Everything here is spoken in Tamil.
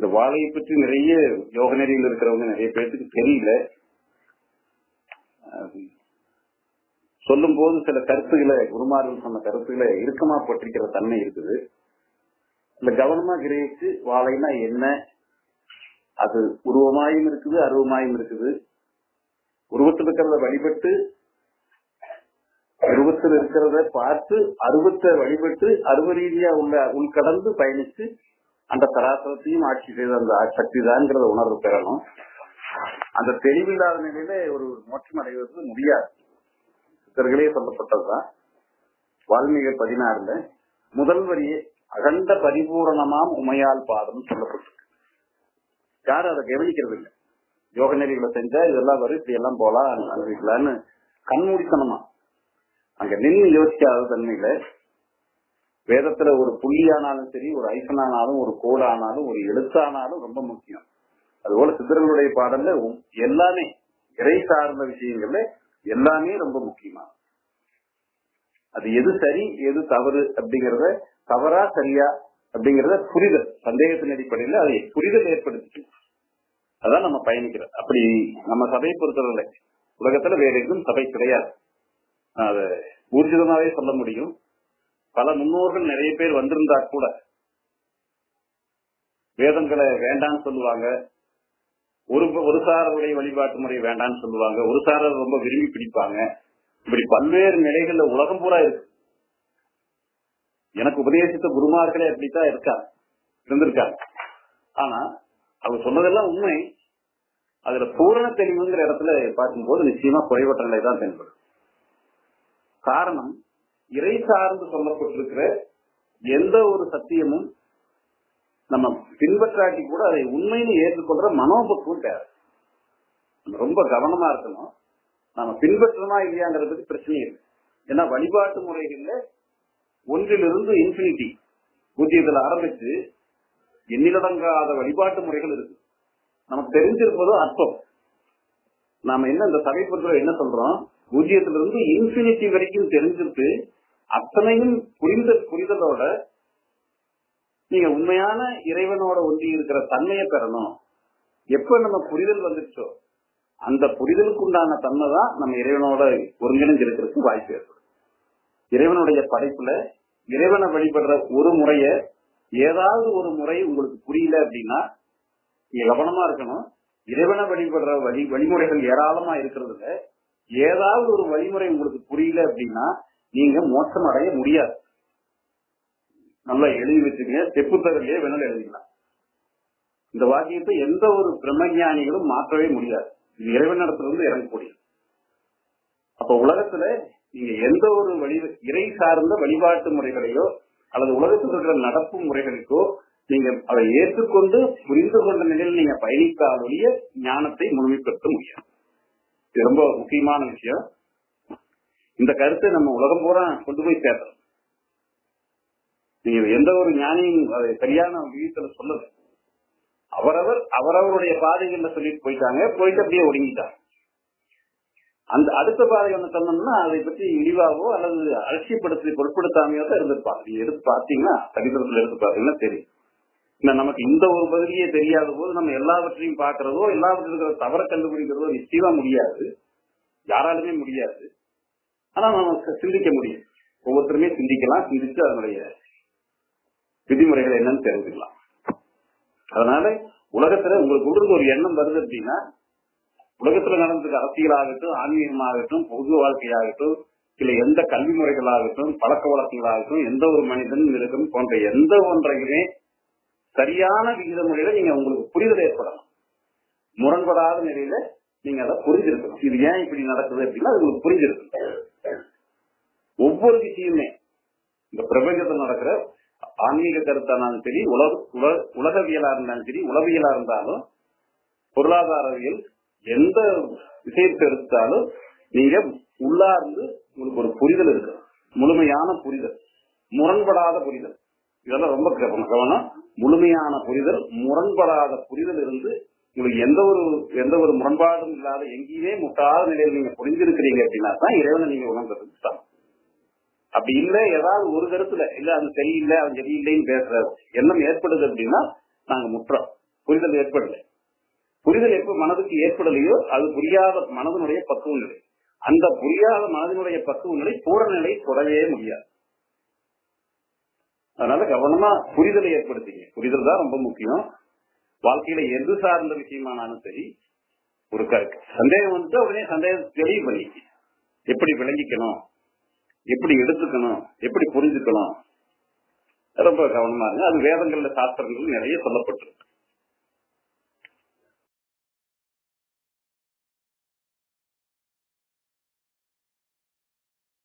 இந்த வாழையை பற்றி நிறைய யோக நெறியில் இருக்கிறவங்க நிறைய பேருக்கு தெரியல. சொல்லும் போது சில கருத்துக்களை குருமார்கள் சொன்ன கருத்துக்களை இறுக்கமா பற்றிக்கிற தன்மை இருக்குது. இல்ல கவனமா கிரகிச்சு வாழைனா என்ன? அது உருவமாயும் இருக்குது அருவமாயும் இருக்குது. உருவத்தில் இருக்கிறத வழிபட்டு உருவத்தில் இருக்கிறத பார்த்து அருவத்தை வழிபட்டு அருவ ரீதியா உள்ள உள்கடந்து பயணிச்சு அந்த சராசரத்தையும் ஆட்சி செய்த அந்த சக்தி தான்ங்கிறத உணர்வு பெறணும். அந்த தெளிவில்லாத நிலையில ஒரு மோட்சம் அடைவது முடியாது. சித்தர்களே சொல்லப்பட்டதுதான். வால்மீகர் பதினாறுல முதல் வரியே அகண்ட பரிபூரணமாம் உமையால் பாதம் சொல்லப்பட்டிருக்கு. யாரும் அதை கவனிக்கிறது இல்லை யோக நெறிகளை செஞ்சா இதெல்லாம் வரும் இப்படி எல்லாம் போலாம் அனுபவிக்கலான்னு கண்மூடித்தனமா. அங்க நின்று யோசிக்காத தன்மையில வேதத்துல ஒரு புள்ளியானாலும் சரி ஒரு ஐசனானாலும் ஒரு கோடானாலும் ஒரு எழுத்தானாலும் ரொம்ப முக்கியம். அதுபோல சித்தர்களுடைய பாடல்ல எல்லாமே இறை சார்ந்த விஷயங்கள்ல எல்லாமே ரொம்ப முக்கியமா அது எது சரி எது தவறு அப்படிங்கறத தவறா சரியா அப்படிங்கறத புரிதல். சந்தேகத்தின் அடிப்படையில அதை புரிதல் ஏற்படுத்தி அதான் நம்ம பயணிக்கிறோம். அப்படி நம்ம சபையை பொறுத்தவரை உலகத்துல வேற எதுவும் சபை கிடையாது. அத ஊர்ஜிதமாவே சொல்ல முடியும். பல முன்னோர்கள் நிறைய பேர் வந்திருந்தா கூட வேதங்களை வேண்டாம்னு சொல்லுவாங்க. ஒரு ஒரு சாரருடைய வழிபாட்டு முறை வேண்டாம்னு சொல்லுவாங்க. ஒரு சாரர் ரொம்ப விரும்பி பிடிப்பாங்க. இப்படி பல்வேறு நிலைகள்ல உலகம் பூரா இருக்கு. எனக்கு உபதேசித்த குருமார்களே அப்படித்தான் இருக்கா இருந்திருக்காங்க. ஆனா அவர் சொன்னதெல்லாம் உண்மை. அதுல பூரண தெளிவுங்கிற இடத்துல பார்க்கும்போது நிச்சயமா குறைவற்ற நிலை தான் தென்படும். காரணம் இறை சார்ந்து சொல்லப்பட்டிருக்கிற எந்த ஒரு சத்தியமும் நம்ம பின்பற்றாட்டி கூட அதை உண்மைன்னு ஏற்றுக்கொள்ற மனோபக்குவம் தேவை. ரொம்ப கவனமா இருக்கணும். நம்ம பின்பற்றணுமா இல்லையாங்கிறதுக்கு பிரச்சனை இல்லை. ஏன்னா வழிபாட்டு முறைகள்ல ஒன்றிலிருந்து இன்ஃபினிட்டி பூஜ்ஜியத்தில் ஆரம்பிச்சு எண்ணிலடங்காத வழிபாட்டு முறைகள் இருக்கு. நமக்கு தெரிஞ்சிருப்பதும் அர்த்தம். நாம என்ன இந்த சபை பொறுத்தவரை என்ன சொல்றோம்? பூஜ்ஜியத்திலிருந்து இன்ஃபினிட்டி வரைக்கும் தெரிஞ்சிருக்கு அத்தனையும் புரிந்த புரிதலோட நீங்க உண்மையான இறைவனோட ஒன்றி இருக்கிற தன்மையை பெறணும். எப்ப நம்ம புரிதல் வந்துச்சோ அந்த புரிதலுக்கு உண்டான தன்மை தான் நம்ம இறைவனோட ஒருங்கிணைஞ்சு இருக்கிறதுக்கு வாய்ப்பு ஏற்படும். இறைவனுடைய படைப்புல இறைவனை வழிபடுற ஒரு முறைய ஏதாவது ஒரு முறை உங்களுக்கு புரியல அப்படின்னா நீங்க கவனமா இருக்கணும். இறைவனை வழிபடுற வழி வழிமுறைகள் ஏராளமா இருக்கிறதுல ஏதாவது ஒரு வழிமுறை உங்களுக்கு புரியல அப்படின்னா நீங்க மோட்சம் அடைய முடியாது. நல்லா எழுதி வச்சுக்கங்க செப்பு தகவலே வேணாலும் எழுதிக்கலாம். இந்த வாக்கியத்தை எந்த ஒரு பிரம்மஞானிகளும் மாற்றவே முடியாது. இது இறைவனிடத்திலிருந்து இறங்கக்கூடியது அப்ப உலகத்துல நீங்க எந்த ஒரு வழி இறை சார்ந்த வழிபாட்டு முறைகளையோ அல்லது உலகத்தில் இருக்கிற நடப்பு முறைகளுக்கோ நீங்க அதை ஏற்றுக்கொண்டு புரிந்து கொண்ட நிலையில் நீங்க பயணித்தாலுடைய ஞானத்தை முழுமைப்படுத்த முடியாது. இது ரொம்ப முக்கியமான விஷயம். இந்த கருத்தை நம்ம உலகம் பூரா கொண்டு போய் சேர்த்தோம். நீங்க எந்த ஒரு ஞானியும் அதை சரியான விகிதத்துல சொல்லல. அவரவர் அவரவருடைய பாதைகள்ல சொல்லிட்டு போயிட்டாங்க. போயிட்டு அப்படியே ஒடுங்கிட்டாங்க. அந்த அடுத்த பாதை ஒண்ணு சொன்னோம்னா அதை பற்றி இழிவாவோ அல்லது அலட்சியப்படுத்தி பொருட்படுத்தாமையோ தான் இருந்திருப்பாங்க. நீங்க எடுத்து பார்த்தீங்கன்னா சரித்திரத்துல எடுத்து பார்த்தீங்கன்னா தெரியும். இல்ல நமக்கு இந்த ஒரு பகுதியே தெரியாத போது நம்ம எல்லாவற்றையும் பார்க்கறதோ எல்லாவற்றிலும் இருக்கிற தவற கண்டுபிடிக்கிறதோ நிச்சயமா முடியாது. யாராலுமே முடியாது. ஆனா நம்ம சிந்திக்க முடியும். ஒவ்வொருத்தருமே சிந்திக்கலாம் சிந்திச்சு அதனுடைய விதிமுறைகள் என்னன்னு தெரிஞ்சுக்கலாம். அதனால உலகத்துல உங்களுக்கு உள்ள ஒரு எண்ணம் வருது அப்படின்னா உலகத்துல நடந்திருக்க அரசியலாகட்டும் ஆன்மீகமாகட்டும் பொது வாழ்க்கையாகட்டும் இல்ல எந்த கல்வி முறைகளாகட்டும் பழக்க வழக்கங்களாகட்டும் எந்த ஒரு மனிதன் மிருகம் போன்ற எந்த ஒன்றையுமே சரியான விகித முறையில நீங்க உங்களுக்கு புரிதல் ஏற்படணும். முரண்படாத நிலையில நீங்க அதை புரிஞ்சிருக்கணும். இது ஏன் இப்படி நடக்குது அப்படின்னா அது உங்களுக்கு புரிஞ்சிருக்கும் ஒவ்வொரு விஷயமே இந்த பிரபஞ்சத்தில் நடக்கிற ஆன்மீக கருத்தானாலும் சரி உலக உல- உலகவியலா இருந்தாலும் சரி உளவியலா இருந்தாலும் பொருளாதாரவியல் எந்த விஷயத்தை எடுத்தாலும் நீங்க உள்ளார்ந்து உங்களுக்கு ஒரு புரிதல் இருக்கு. முழுமையான புரிதல். முரண்படாத புரிதல். இதெல்லாம் ரொம்ப கவனம். கவனம். முழுமையான புரிதல் முரண்படாத புரிதல் இருந்து உங்களுக்கு எந்த ஒரு எந்த ஒரு முரண்பாடும் இல்லாத எங்கேயுமே முட்டாத நிலையில் நீங்க புரிஞ்சிருக்கிறீங்க அப்படின்னா தான் இறைவனை நீங்க உணர்ந்ததுக்கு சமம் அப்படி இல்ல ஏதாவது ஒரு கருத்துல இல்ல அது சரியில்லை அது சரியில்லைன்னு பேசுற எண்ணம் ஏற்படுது அப்படின்னா நாங்க முற்றோம். புரிதல் ஏற்படல. புரிதல் எப்ப மனதுக்கு ஏற்படலையோ அது புரியாத மனதனுடைய பக்குவ நிலை. அந்த புரியாத மனதினுடைய பக்குவ நிலை பூரண நிலை தொடவே முடியாது. அதனால கவனமா புரிதலை ஏற்படுத்திங்க. புரிதல் தான் ரொம்ப முக்கியம். வாழ்க்கையில எது சார்ந்த விஷயமானாலும் சரி ஒரு க- சந்தேகம் வந்துட்டு உடனே சந்தேகம் தெளிவு பண்ணிக்க எப்படி விளங்கிக்கணும்? எப்படி எடுத்துக்கணும்? எப்படி புரிஞ்சுக்கணும்? ரொம்ப கவனமா இருங்க. அது வேதங்கள்ல சாஸ்திரங்கள் நிறைய சொல்லப்பட்டிருக்கு.